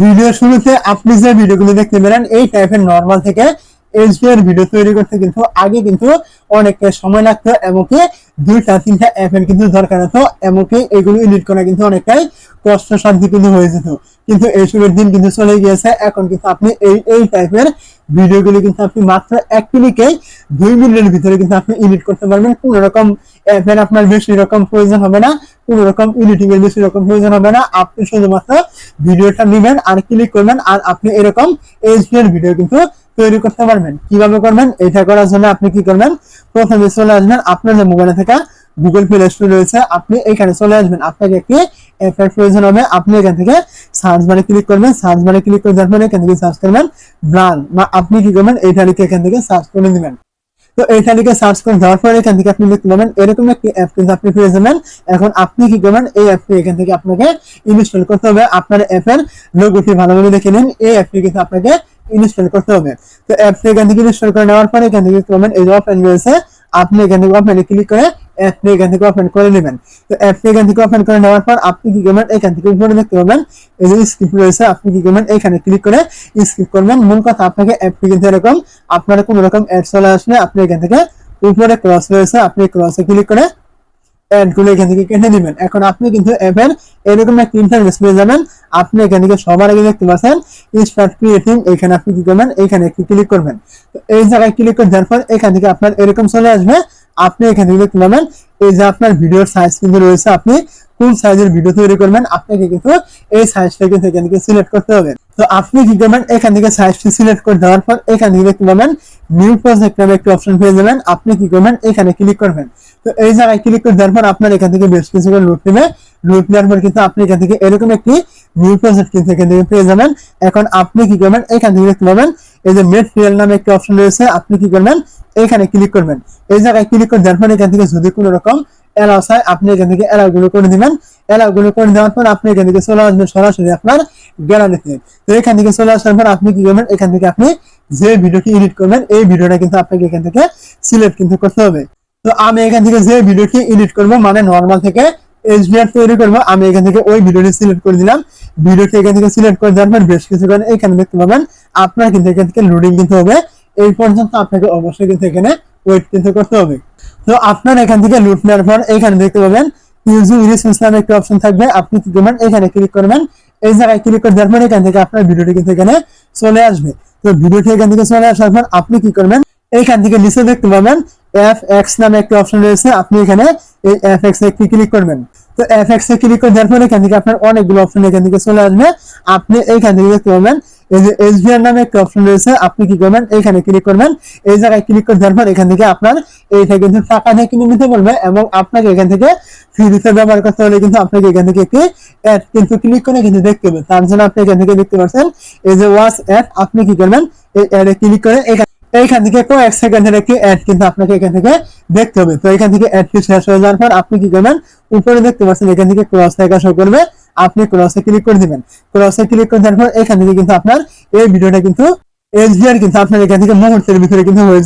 Video শুরুতে আপনি যে ভিডিওগুলো দেখতে পেলেন, এই টাইপের নর্মাল থেকে এইচডিআর ভিডিও তৈরি করতে কিন্তু আগে কিন্তু অনেকটা সময় লাগতো এমনকি দুইটা, তিনটা অ্যাপের কিন্তু দরকার হতো এমনকি এগুলো এডিট করা কিন্তু অনেকটাই কষ্টসাধ্য কিন্তু হয়ে যেত। কিন্তু এইসবের দিন কিন্তু চলে গিয়েছে, এখন কিন্তু আপনি এই এই টাইপের ভিডিওগুলো কিন্তু আপনি মাত্র এক ক্লিকেই দুই মিনিটের ভিতরে কিন্তু আপনি এডিট করতে পারবেন। কোনো রকম অ্যাপের আপনার বেশি রকম প্রয়োজন হবে না। কোনো রকম এডিটিং এর বেশি রকম প্রয়োজন হবে না। আপনি শুধুমাত্র ভিডিওটা নেবেন আর ক্লিক করবেন আর আপনি এরকম এইচডিআর ভিডিও কিন্তু তৈরি করতে পারবেন। কীভাবে করবেন? এটা করার জন্য আপনি কি করবেন? প্রথমে চলে আসবেন আপনার যে মোবাইলে থাকা গুগল প্লে স্টোর রয়েছে। আপনি এখানে চলে আসবেন। আপনাকে একটি অ্যাপের প্রয়োজন হবে, আপনি এখান থেকে সার্চ বারে ক্লিক করবেন সার্চ বারে ক্লিক করে দেওয়ার পরে এখান থেকে সার্চ করবেন ব্রান্ড বা আপনি কি করবেন এইটা লিখে এখান থেকে সার্চ করে দিবেন তো এইটা লিখে সার্চ করে দেওয়ার পরে এখান থেকে আপনি দেখতে পাবেন, এরকম একটি অ্যাপ কিন্তু আপনি পেয়ে যাবেন। এখন আপনি কি করবেন, এই অ্যাপটি এখান থেকে আপনাকে ইনস্টল করতে হবে। আপনার অ্যাপের লোগোটি ভালোভাবে দেখে নিন, এই অ্যাপটি কিন্তু আপনাকে ইনস্টল করতে হবে। তো অ্যাপটি এখান থেকে ইনস্টল করে নেওয়ার পরে এখান থেকে দেখতে পাবেন, এই যে ওপেন রয়েছে, আপনি এখান থেকে ওপেনে ক্লিক করে অ্যাপটি এখান থেকে ওপেন করে নেবেন। তো এখান থেকে ওপেন করে নেওয়ার পর আপনি কি করবেন? এখান থেকে উপরে দেখতে পাবেন, এই যে রয়েছে, আপনি কি করবেন? এখানে ক্লিক করে করবেন। মূল কথা আপনাকে কিন্তু এরকম আপনার কোনো রকম অ্যাড চলে আসলে আপনি এখান থেকে উপরে ক্রস রয়েছে, আপনি ক্রসে ক্লিক করে অ্যাডগুলো এখান থেকে কেটে দিবেন এখন আপনি কিন্তু অ্যাপের এরকম একটা ইন্টারফেস পেয়ে যাবেন। আপনি এখান থেকে সবার আগে দেখতে পাচ্ছেন স্টার্ট ক্রিয়েটিং এখানে আপনি কি করবেন? এখানে ক্লিক করবেন। তো এই জায়গায় ক্লিক করে দেওয়ার পর এখান থেকে আপনার এরকম চলে আসবে। আপনি এখান থেকে দেখতে পাবেন, এই যে আপনার ভিডিওর সাইজ কিন্তু রয়েছে, আপনি কোন সাইজের ভিডিও তৈরি করবেন, আপনাকে কিন্তু এই সাইজটা কিন্তু এখান থেকে সিলেক্ট করতে হবে। তো আপনি কি করবেন, এখান থেকে সাইজটি সিলেক্ট করে দেওয়ার পর এখান থেকে দেখতে পাবেন নিউ প্রজেক্ট নামে একটা অপশন পেয়ে যাবেন, আপনি কি করবেন, এখানে ক্লিক করবেন। তো এই জায়গায় ক্লিক করে দেওয়ার পর আপনার এখান থেকে বেশ কিছু লুট নেবে। লুট নেওয়ার পর কিন্তু আপনি এখান থেকে এরকম একটি নিউ প্রজেক্ট কিন্তু এখান থেকে পেয়ে যাবেন। এখন আপনি কি করবেন, এখান থেকে দেখতে পাবেন এই যে মেট রিয়েল নামে একটা অপশন রয়েছে, আপনি কি করবেন? এখানে ক্লিক করবেন। এই জায়গায় ক্লিক করে দেওয়ার পর এখান থেকে যদি কোনো রকম অ্যালাউ চাই আপনি এখান থেকে অ্যালাউ গুলো করে দিবেন। গুলো করে দেওয়ার পর আপনি এখান থেকে চলে আসবেন সরাসরি আপনার গ্যালারিতে তো এখান থেকে চলে আসার পর আপনি কি করবেন? এখান থেকে আপনি যে ভিডিওটি এডিট করবেন, এই ভিডিওটা কিন্তু আপনাকে এখান থেকে সিলেক্ট কিন্তু করতে হবে। তো আমি এখান থেকে যে ভিডিওটি এডিট করব মানে নর্মাল থেকে এইচডিআর তৈরি করব, আমি এখান থেকে ওই ভিডিওটি সিলেক্ট করে দিলাম। ভিডিওটি এখান থেকে সিলেক্ট করে দেওয়ার পর বেশ কিছুক্ষণ এখানে দেখতে পাবেন, আপনার কিন্তু এখান থেকে লোডিং কিন্তু হবে। এই পর্যন্ত আপনাকে অবশ্যই কিন্তু এখানে ওয়েট কিন্তু করতে হবে। তো আপনার এখান থেকে লুট নেওয়ার পর এখানে দেখতে পাবেন ইউজিং রিসোর্স অপশন থাকবে। আপনি কি করবেন, এখানে ক্লিক করবেন। এই জায়গায় ক্লিক করে দেওয়ার পর এখান থেকে আপনার ভিডিওটি কিন্তু এখানে চলে আসবে। তো ভিডিওটি এখান থেকে চলে আসার পর আপনি কি করবেন এইখান থেকে নিচে দেখতে পাবেন এফ এক্স নামে একটা অপশন রয়েছে। আপনি এখানে এই এফ এক্স এ ক্লিক করবেন। তো এফ এক্স এ ক্লিক করে দেওয়ার পর এখান থেকে আপনার অনেকগুলো অপশন এখান থেকে চলে আসবে। আপনি এইখান থেকে দেখতে পাবেন এই যে এসবিআর নামে একটা অপশন রয়েছে। আপনি কি করবেন এখানে ক্লিক করবেন। এই জায়গায় ক্লিক করে দেওয়ার পর এখান থেকে আপনার এইটা কিন্তু টাকা দিয়ে কিনে নিতে পারবে এবং আপনাকে এখান থেকে ফ্রিতে ব্যবহার করতে হলে কিন্তু আপনাকে এখান থেকে একটি অ্যাড কিন্তু ক্লিক করে কিন্তু দেখতে হবে। তার জন্য আপনি এখান থেকে দেখতে পাচ্ছেন, এই যে ওয়াচ অ্যাড আপনি কি করবেন, এই অ্যাডে ক্লিক করে এখান এইখান থেকে কয়েক সেকেন্ডের একটি অ্যাড কিন্তু আপনাকে এখান থেকে দেখতে হবে। তো এখান থেকে অ্যাডটি শেষ হয়ে যাওয়ার পর আপনি কি করবেন? উপরে দেখতে পাচ্ছেন এখান থেকে ক্রস লেখা শো করবে। আপনি ক্রসে ক্লিক করে দিবেন। ক্রসে ক্লিক করে দেওয়ার পর এখান থেকে কিন্তু আপনার এই ভিডিওটা কিন্তু এইচডিআর কিন্তু আপনার এখান থেকে মুহূর্তের ভিতরে কিন্তু হয়ে